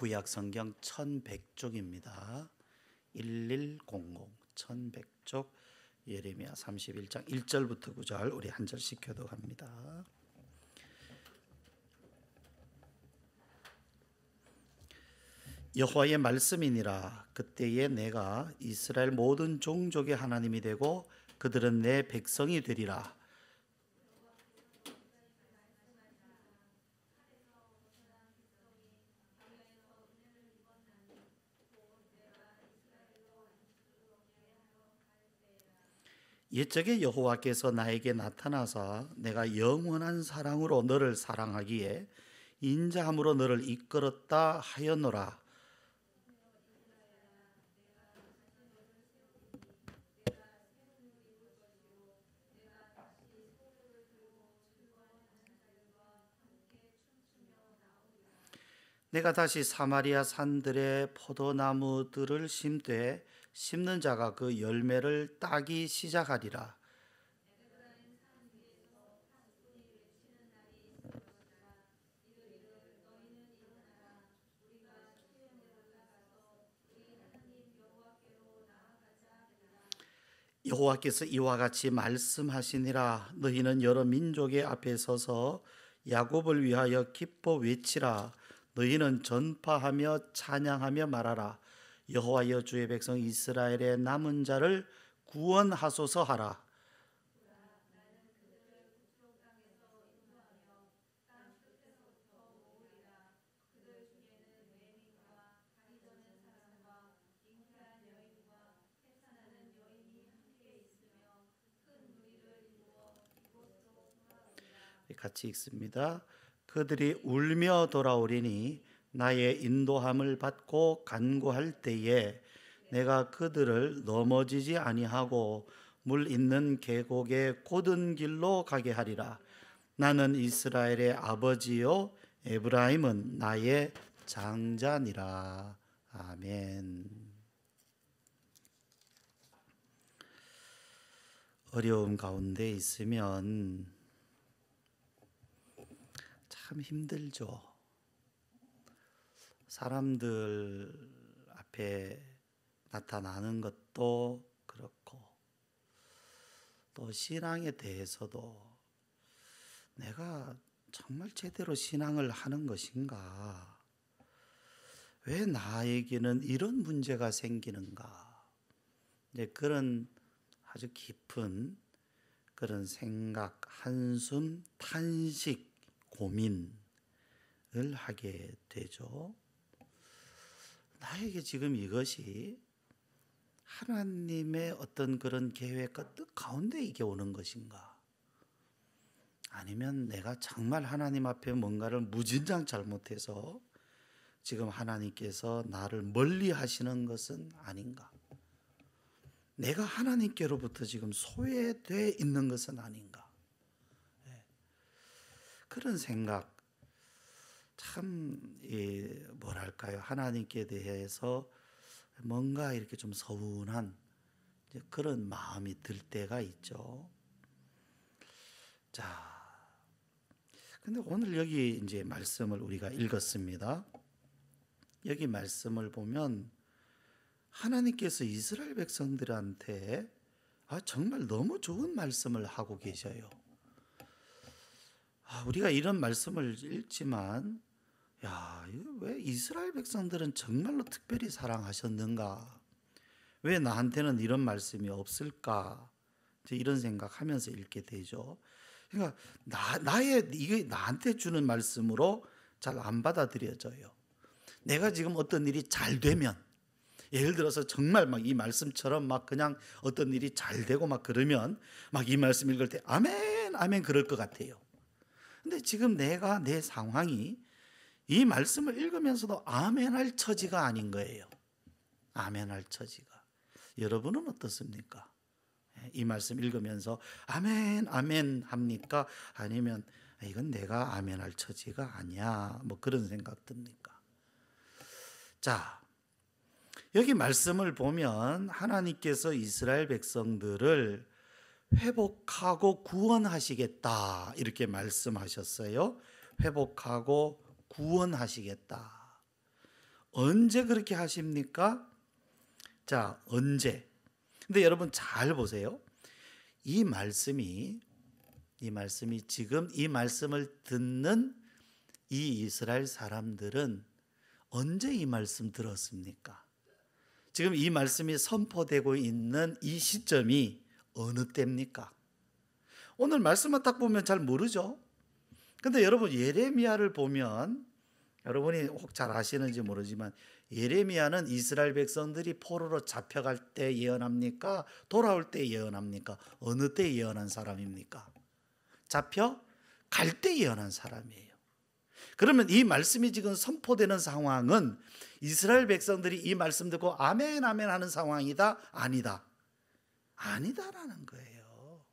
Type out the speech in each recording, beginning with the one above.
구약 성경 1100쪽입니다. 1100 1100쪽 예레미야 31장 1절부터 9절 우리 한 절씩 교독합니다. 여호와의 말씀이니라 그때에 내가 이스라엘 모든 종족의 하나님이 되고 그들은 내 백성이 되리라 옛적에 여호와께서 나에게 나타나사 내가 영원한 사랑으로 너를 사랑하기에 인자함으로 너를 이끌었다 하였노라 내가 다시 사마리아 산들의 포도나무들을 심되 심는 자가 그 열매를 따기 시작하리라. 여호와께서 이와 같이 말씀하시니라 너희는 여러 민족의 앞에 서서 야곱을 위하여 기뻐 외치라 너희는 전파하며 찬양하며 말하라 여호와여 주의 백성 이스라엘의 남은 자를 구원하소서 하라 같이 읽습니다. 그들이 울며 돌아오리니 나의 인도함을 받고 간구할 때에 내가 그들을 넘어지지 아니하고 물 있는 계곡의 곧은 길로 가게 하리라. 나는 이스라엘의 아버지요 에브라임은 나의 장자니라. 아멘. 어려움 가운데 있으면 참 힘들죠. 사람들 앞에 나타나는 것도 그렇고 또 신앙에 대해서도 내가 정말 제대로 신앙을 하는 것인가? 왜 나에게는 이런 문제가 생기는가? 이제 그런 아주 깊은 그런 생각, 한숨, 탄식, 고민을 하게 되죠. 나에게 지금 이것이 하나님의 어떤 그런 계획과 뜻 가운데 이게 오는 것인가? 아니면 내가 정말 하나님 앞에 뭔가를 무진장 잘못해서 지금 하나님께서 나를 멀리 하시는 것은 아닌가? 내가 하나님께로부터 지금 소외돼 있는 것은 아닌가? 네. 그런 생각, 참 뭐랄까요 하나님께 대해서 뭔가 이렇게 좀 서운한 그런 마음이 들 때가 있죠. 자, 근데 오늘 여기 이제 말씀을 우리가 읽었습니다. 여기 말씀을 보면 하나님께서 이스라엘 백성들한테 아, 정말 너무 좋은 말씀을 하고 계셔요. 아, 우리가 이런 말씀을 읽지만 야, 왜 이스라엘 백성들은 정말로 특별히 사랑하셨는가? 왜 나한테는 이런 말씀이 없을까? 이런 생각하면서 읽게 되죠. 그러니까 나 나의 이게 나한테 주는 말씀으로 잘 안 받아들여져요. 내가 지금 어떤 일이 잘 되면 예를 들어서 정말 막 이 말씀처럼 막 그냥 어떤 일이 잘 되고 막 그러면 막 이 말씀 읽을 때 아멘 아멘 그럴 것 같아요. 근데 지금 내가 내 상황이 이 말씀을 읽으면서도 아멘 할 처지가 아닌 거예요. 아멘 할 처지가. 여러분은 어떻습니까? 예, 이 말씀 읽으면서 아멘 아멘 합니까? 아니면 이건 내가 아멘 할 처지가 아니야. 뭐 그런 생각 듭니까? 자, 여기 말씀을 보면 하나님께서 이스라엘 백성들을 회복하고 구원하시겠다. 이렇게 말씀하셨어요. 회복하고 구원하시겠다. 언제 그렇게 하십니까? 자, 언제? 근데 여러분 잘 보세요. 이 말씀이 이 말씀이 지금 이 말씀을 듣는 이 이스라엘 사람들은 언제 이 말씀 들었습니까? 지금 이 말씀이 선포되고 있는 이 시점이 어느 때입니까? 오늘 말씀만 딱 보면 잘 모르죠. 근데 여러분 예레미야를 보면 여러분이 혹 잘 아시는지 모르지만 예레미야는 이스라엘 백성들이 포로로 잡혀갈 때 예언합니까? 돌아올 때 예언합니까? 어느 때 예언한 사람입니까? 잡혀 갈 때 예언한 사람이에요. 그러면 이 말씀이 지금 선포되는 상황은 이스라엘 백성들이 이 말씀 듣고 아멘 아멘 하는 상황이다 아니다 아니다라는 거예요.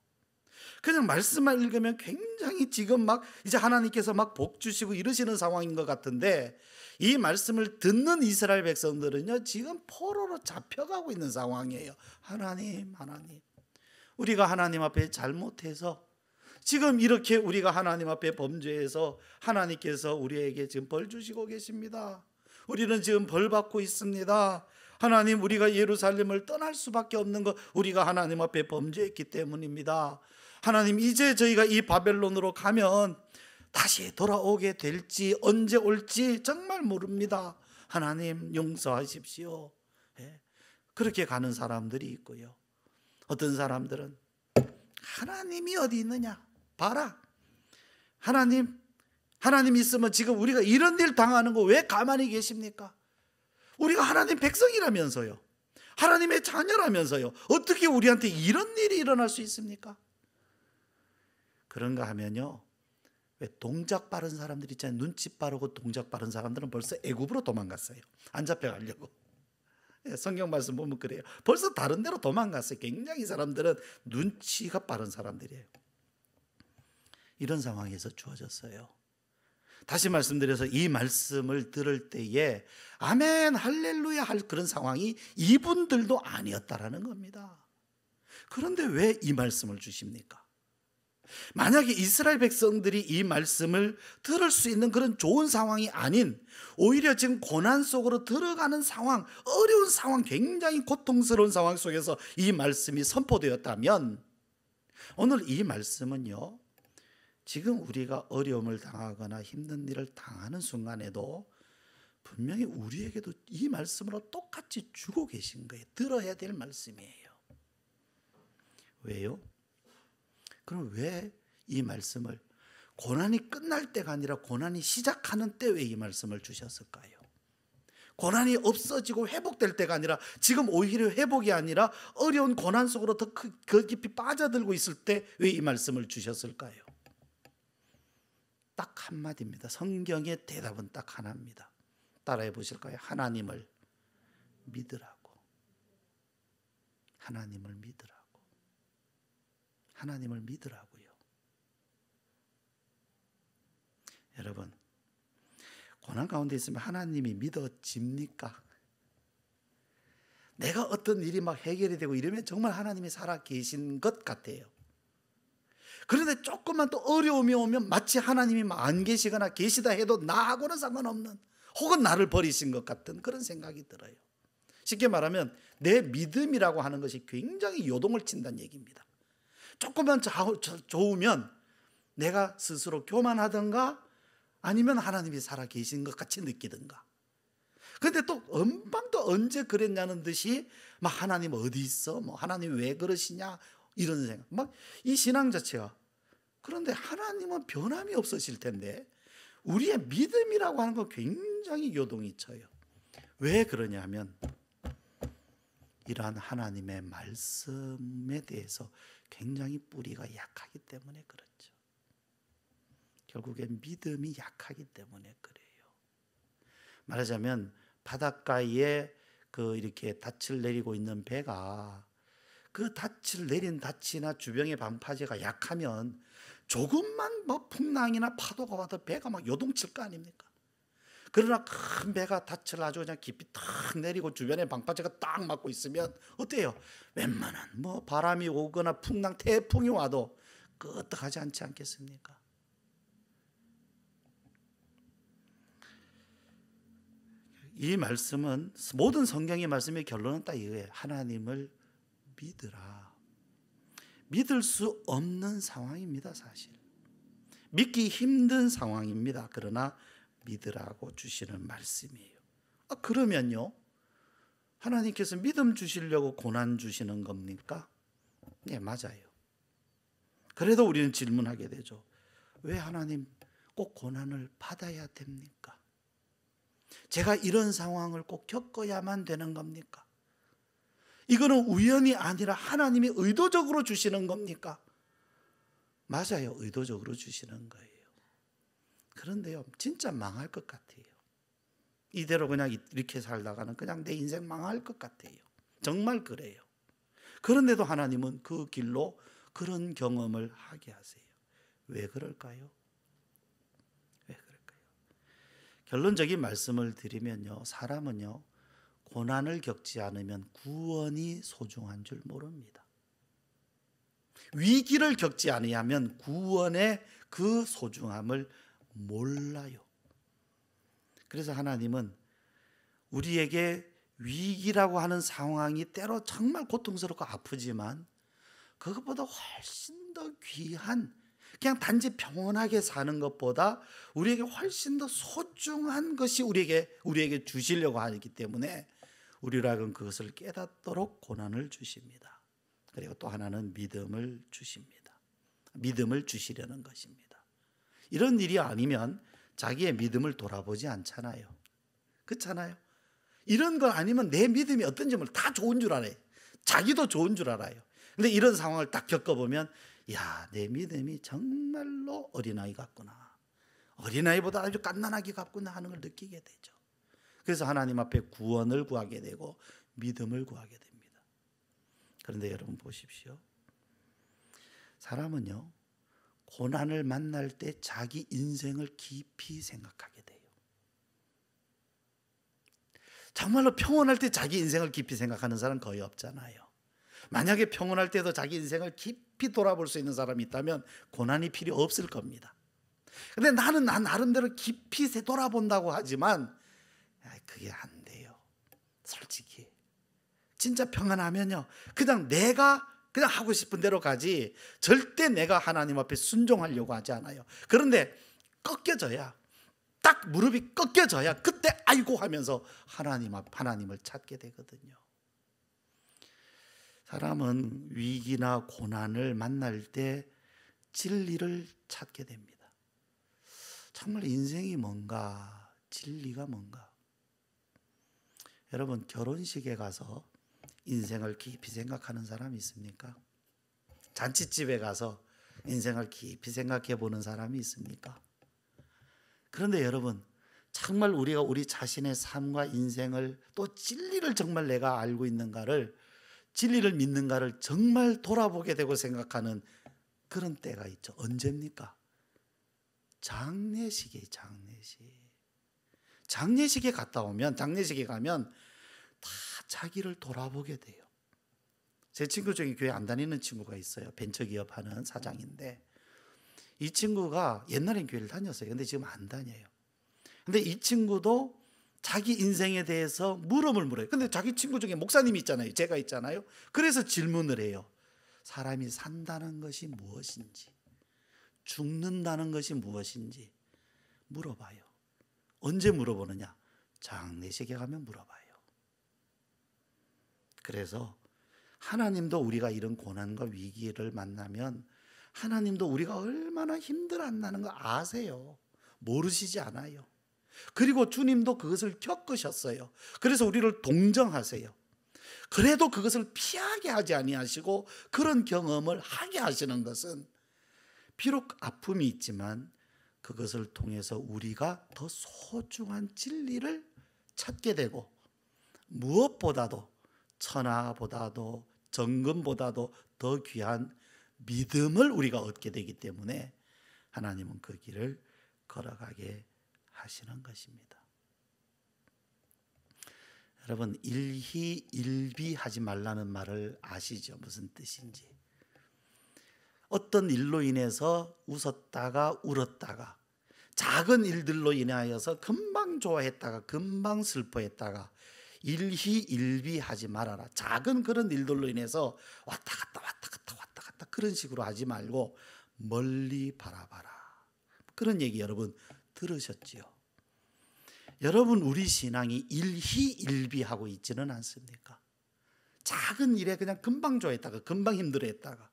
그냥 말씀만 읽으면 굉장히 지금 막 이제 하나님께서 막 복 주시고 이러시는 상황인 것 같은데 이 말씀을 듣는 이스라엘 백성들은요 지금 포로로 잡혀가고 있는 상황이에요. 하나님, 하나님, 우리가 하나님 앞에 잘못해서 지금 이렇게 우리가 하나님 앞에 범죄해서 하나님께서 우리에게 지금 벌 주시고 계십니다. 우리는 지금 벌 받고 있습니다. 하나님 우리가 예루살렘을 떠날 수밖에 없는 것 우리가 하나님 앞에 범죄했기 때문입니다. 하나님 이제 저희가 이 바벨론으로 가면 다시 돌아오게 될지 언제 올지 정말 모릅니다. 하나님 용서하십시오. 예. 그렇게 가는 사람들이 있고요. 어떤 사람들은 하나님이 어디 있느냐? 봐라. 하나님, 하나님 있으면 지금 우리가 이런 일 당하는 거 왜 가만히 계십니까? 우리가 하나님 백성이라면서요. 하나님의 자녀라면서요. 어떻게 우리한테 이런 일이 일어날 수 있습니까? 그런가 하면요. 왜 동작 빠른 사람들 있잖아요. 눈치 빠르고 동작 빠른 사람들은 벌써 애굽으로 도망갔어요. 안 잡혀가려고. 예, 성경 말씀 보면 그래요. 벌써 다른 데로 도망갔어요. 굉장히 사람들은 눈치가 빠른 사람들이에요. 이런 상황에서 주어졌어요. 다시 말씀드려서 이 말씀을 들을 때에 아멘 할렐루야 할 그런 상황이 이분들도 아니었다라는 겁니다. 그런데 왜 이 말씀을 주십니까? 만약에 이스라엘 백성들이 이 말씀을 들을 수 있는 그런 좋은 상황이 아닌 오히려 지금 고난 속으로 들어가는 상황, 어려운 상황, 굉장히 고통스러운 상황 속에서 이 말씀이 선포되었다면 오늘 이 말씀은요. 지금 우리가 어려움을 당하거나 힘든 일을 당하는 순간에도 분명히 우리에게도 이 말씀으로 똑같이 주고 계신 거예요. 들어야 될 말씀이에요. 왜요? 그럼 왜 이 말씀을 고난이 끝날 때가 아니라 고난이 시작하는 때 왜 이 말씀을 주셨을까요? 고난이 없어지고 회복될 때가 아니라 지금 오히려 회복이 아니라 어려운 고난 속으로 더 깊이 빠져들고 있을 때 왜 이 말씀을 주셨을까요? 딱 한마디입니다. 성경의 대답은 딱 하나입니다. 따라해 보실까요? 하나님을 믿으라고. 하나님을 믿으라고. 하나님을 믿으라고요. 여러분, 고난 가운데 있으면 하나님이 믿어집니까? 내가 어떤 일이 막 해결이 되고 이러면 정말 하나님이 살아 계신 것 같아요. 그런데 조금만 또 어려움이 오면 마치 하나님이 안 계시거나 계시다 해도 나하고는 상관없는 혹은 나를 버리신 것 같은 그런 생각이 들어요. 쉽게 말하면 내 믿음이라고 하는 것이 굉장히 요동을 친다는 얘기입니다. 조금만 좋으면 내가 스스로 교만하던가 아니면 하나님이 살아 계신 것 같이 느끼든가. 근데 또 엄방도 언제 그랬냐는 듯이 막 하나님 어디 있어? 뭐 하나님 왜 그러시냐? 이런 생각. 막 이 신앙 자체가 그런데 하나님은 변함이 없으실 텐데 우리의 믿음이라고 하는 거 굉장히 요동이 쳐요. 왜 그러냐면 이러한 하나님의 말씀에 대해서 굉장히 뿌리가 약하기 때문에 그렇죠. 결국엔 믿음이 약하기 때문에 그래요. 말하자면 바닷가에 그 이렇게 닻을 내리고 있는 배가 그 닻을 내린 닻이나 주변의 방파제가 약하면 조금만 뭐 풍랑이나 파도가 와도 배가 막 요동칠 거 아닙니까? 그러나 큰 배가 닻을 아주 그냥 깊이 탁 내리고 주변에 방파제가 딱 맞고 있으면 어때요? 웬만한 뭐 바람이 오거나 풍랑 태풍이 와도 끄떡하지 않지 않겠습니까? 이 말씀은 모든 성경의 말씀의 결론은 딱 이거예요. 하나님을 믿으라. 믿을 수 없는 상황입니다, 사실. 믿기 힘든 상황입니다. 그러나 믿으라고 주시는 말씀이에요. 아, 그러면요. 하나님께서 믿음 주시려고 고난 주시는 겁니까? 네, 맞아요. 그래도 우리는 질문하게 되죠. 왜 하나님 꼭 고난을 받아야 됩니까? 제가 이런 상황을 꼭 겪어야만 되는 겁니까? 이거는 우연이 아니라 하나님이 의도적으로 주시는 겁니까? 맞아요. 의도적으로 주시는 거예요. 그런데요, 진짜 망할 것 같아요. 이대로 그냥 이렇게 살다가는 그냥 내 인생 망할 것 같아요. 정말 그래요. 그런데도 하나님은 그 길로 그런 경험을 하게 하세요. 왜 그럴까요? 왜 그럴까요? 결론적인 말씀을 드리면요. 사람은요. 고난을 겪지 않으면 구원이 소중한 줄 모릅니다. 위기를 겪지 아니하면 구원의 그 소중함을 몰라요. 그래서 하나님은 우리에게 위기라고 하는 상황이 때로 정말 고통스럽고 아프지만 그것보다 훨씬 더 귀한 그냥 단지 평온하게 사는 것보다 우리에게 훨씬 더 소중한 것이 우리에게 우리에게 주시려고 하기 때문에 우리라는 그것을 깨닫도록 고난을 주십니다. 그리고 또 하나는 믿음을 주십니다. 믿음을 주시려는 것입니다. 이런 일이 아니면 자기의 믿음을 돌아보지 않잖아요. 그렇잖아요. 이런 거 아니면 내 믿음이 어떤 점을 다 좋은 줄 알아요. 자기도 좋은 줄 알아요. 근데 이런 상황을 딱 겪어보면, 야, 내 믿음이 정말로 어린아이 같구나. 어린아이보다 아주 깐난하게 같구나 하는 걸 느끼게 되죠. 그래서 하나님 앞에 구원을 구하게 되고 믿음을 구하게 됩니다. 그런데 여러분 보십시오. 사람은요, 고난을 만날 때 자기 인생을 깊이 생각하게 돼요. 정말로 평온할 때 자기 인생을 깊이 생각하는 사람 거의 없잖아요. 만약에 평온할 때도 자기 인생을 깊이 돌아볼 수 있는 사람이 있다면 고난이 필요 없을 겁니다. 근데 나는 나 나름대로 깊이 돌아본다고 하지만 그게 안 돼요. 솔직히. 진짜 평안하면요. 그냥 내가 그냥 하고 싶은 대로 가지 절대 내가 하나님 앞에 순종하려고 하지 않아요. 그런데 꺾여져야 딱 무릎이 꺾여져야 그때 아이고 하면서 하나님 앞 하나님을 찾게 되거든요. 사람은 위기나 고난을 만날 때 진리를 찾게 됩니다. 정말 인생이 뭔가, 진리가 뭔가. 여러분, 결혼식에 가서 인생을 깊이 생각하는 사람이 있습니까? 잔치집에 가서 인생을 깊이 생각해 보는 사람이 있습니까? 그런데 여러분, 정말 우리가 우리 자신의 삶과 인생을 또 진리를 정말 내가 알고 있는가를 진리를 믿는가를 정말 돌아보게 되고 생각하는 그런 때가 있죠. 언제입니까? 장례식에 장례식. 장례식에 갔다 오면 장례식에 가면 다 자기를 돌아보게 돼요. 제 친구 중에 교회 안 다니는 친구가 있어요. 벤처기업 하는 사장인데 이 친구가 옛날엔 교회를 다녔어요. 근데 지금 안 다녀요. 근데 이 친구도 자기 인생에 대해서 물음을 물어요. 근데 자기 친구 중에 목사님이 있잖아요. 제가 있잖아요. 그래서 질문을 해요. 사람이 산다는 것이 무엇인지, 죽는다는 것이 무엇인지 물어봐요. 언제 물어보느냐? 장례식에 가면 물어봐요. 그래서 하나님도 우리가 이런 고난과 위기를 만나면 하나님도 우리가 얼마나 힘들었다는 거 아세요. 모르시지 않아요. 그리고 주님도 그것을 겪으셨어요. 그래서 우리를 동정하세요. 그래도 그것을 피하게 하지 아니하시고 그런 경험을 하게 하시는 것은 비록 아픔이 있지만 그것을 통해서 우리가 더 소중한 진리를 찾게 되고 무엇보다도 천하보다도 정금보다도 더 귀한 믿음을 우리가 얻게 되기 때문에 하나님은 그 길을 걸어가게 하시는 것입니다. 여러분 일희일비하지 말라는 말을 아시죠? 무슨 뜻인지. 어떤 일로 인해서 웃었다가 울었다가 작은 일들로 인하여서 금방 좋아했다가 금방 슬퍼했다가 일희일비하지 말아라. 작은 그런 일들로 인해서 왔다 갔다 왔다 갔다 왔다 갔다 그런 식으로 하지 말고 멀리 바라봐라. 그런 얘기 여러분 들으셨지요? 여러분 우리 신앙이 일희일비하고 있지는 않습니까? 작은 일에 그냥 금방 좋아했다가 금방 힘들어했다가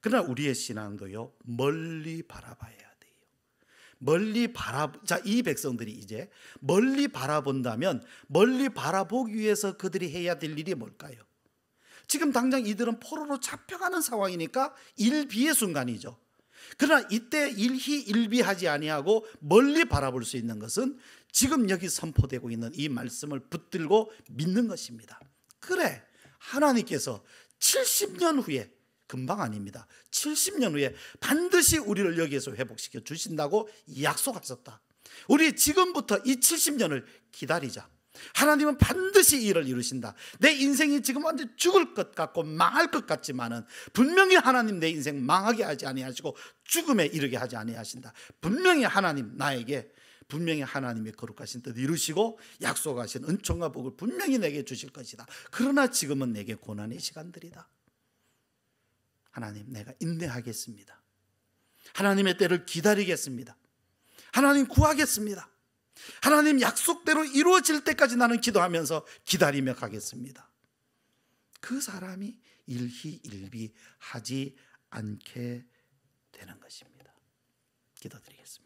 그러나 우리의 신앙도요 멀리 바라봐야. 멀리 바라 자 이 백성들이 이제 멀리 바라본다면 멀리 바라보기 위해서 그들이 해야 될 일이 뭘까요? 지금 당장 이들은 포로로 잡혀가는 상황이니까 일비의 순간이죠. 그러나 이때 일희 일비하지 아니하고 멀리 바라볼 수 있는 것은 지금 여기 선포되고 있는 이 말씀을 붙들고 믿는 것입니다. 그래 하나님께서 70년 후에 금방 아닙니다. 70년 후에 반드시 우리를 여기에서 회복시켜 주신다고 약속하셨다. 우리 지금부터 이 70년을 기다리자. 하나님은 반드시 일을 이루신다. 내 인생이 지금 완전 죽을 것 같고 망할 것 같지만은 분명히 하나님 내 인생 망하게 하지 아니하시고 죽음에 이르게 하지 아니하신다. 분명히 하나님 나에게 분명히 하나님의 거룩하신 뜻 이루시고 약속하신 은총과 복을 분명히 내게 주실 것이다. 그러나 지금은 내게 고난의 시간들이다. 하나님 내가 인내하겠습니다. 하나님의 때를 기다리겠습니다. 하나님 구하겠습니다. 하나님 약속대로 이루어질 때까지 나는 기도하면서 기다리며 가겠습니다. 그 사람이 일희일비하지 않게 되는 것입니다. 기도드리겠습니다.